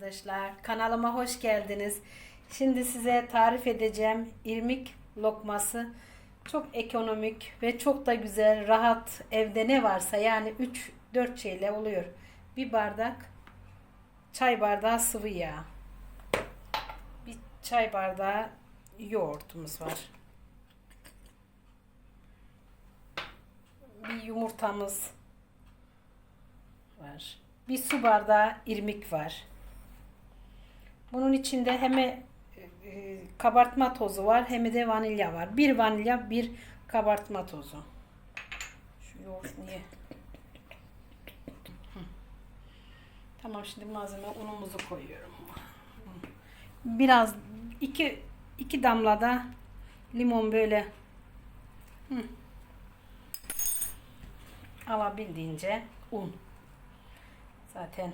Arkadaşlar kanalıma hoş geldiniz. Şimdi size tarif edeceğim irmik lokması. Çok ekonomik ve çok da güzel, rahat evde ne varsa yani 3-4 şeyle oluyor. Bir bardak çay bardağı sıvı yağ. Bir çay bardağı yoğurtumuz var. Bir yumurtamız var. Bir su bardağı irmik var. Bunun içinde hem e, kabartma tozu var hem de vanilya var. Bir vanilya, bir kabartma tozu. Şu yoğurt niye? Tamam şimdi malzeme unumuzu koyuyorum. Biraz iki iki damla da limon böyle Hı. alabildiğince un. Zaten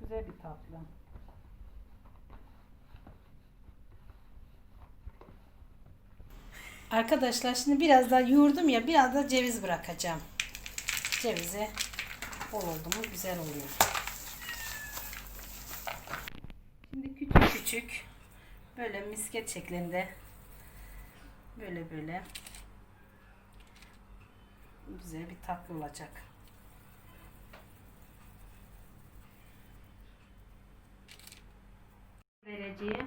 çok güzel bir tatlı. Arkadaşlar şimdi biraz daha yoğurdum ya biraz da ceviz bırakacağım. Cevizi bol oldu mu güzel oluyor. Şimdi küçük küçük böyle misket şeklinde böyle böyle güzel bir tatlı olacak. Dereceye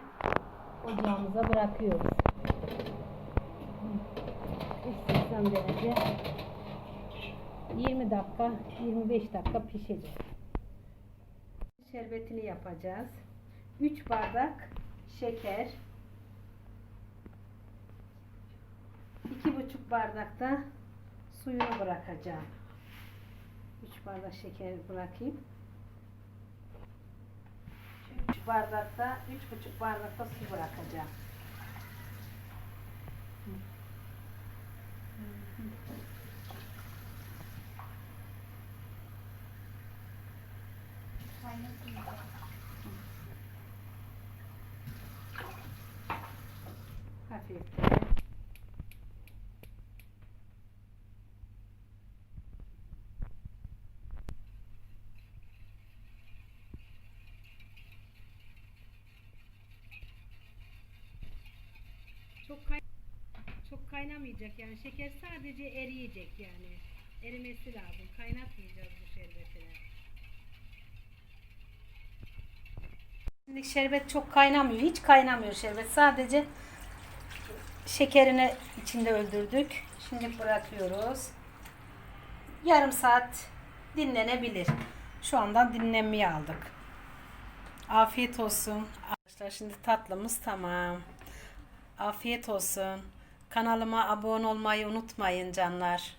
ocağımıza bırakıyoruz. 180 derece 20 dakika 25 dakika pişecek. Şerbetini yapacağız. 3 bardak şeker 2,5 bardak da suyunu bırakacağım. 3 bardak şeker bırakayım. 3 bardakta 3,5 bardakta su bırakacağım. Hafiften. Çok kay çok kaynamayacak yani şeker sadece eriyecek yani. Erimesi lazım. Kaynatmayacağız bu şerbetini. Şimdi şerbet çok kaynamıyor. Hiç kaynamıyor şerbet. Sadece şekerini içinde öldürdük. Şimdi bırakıyoruz. Yarım saat dinlenebilir. Şu anda dinlenmeye aldık. Afiyet olsun. Arkadaşlar şimdi tatlımız tamam. Afiyet olsun. Kanalıma abone olmayı unutmayın canlar.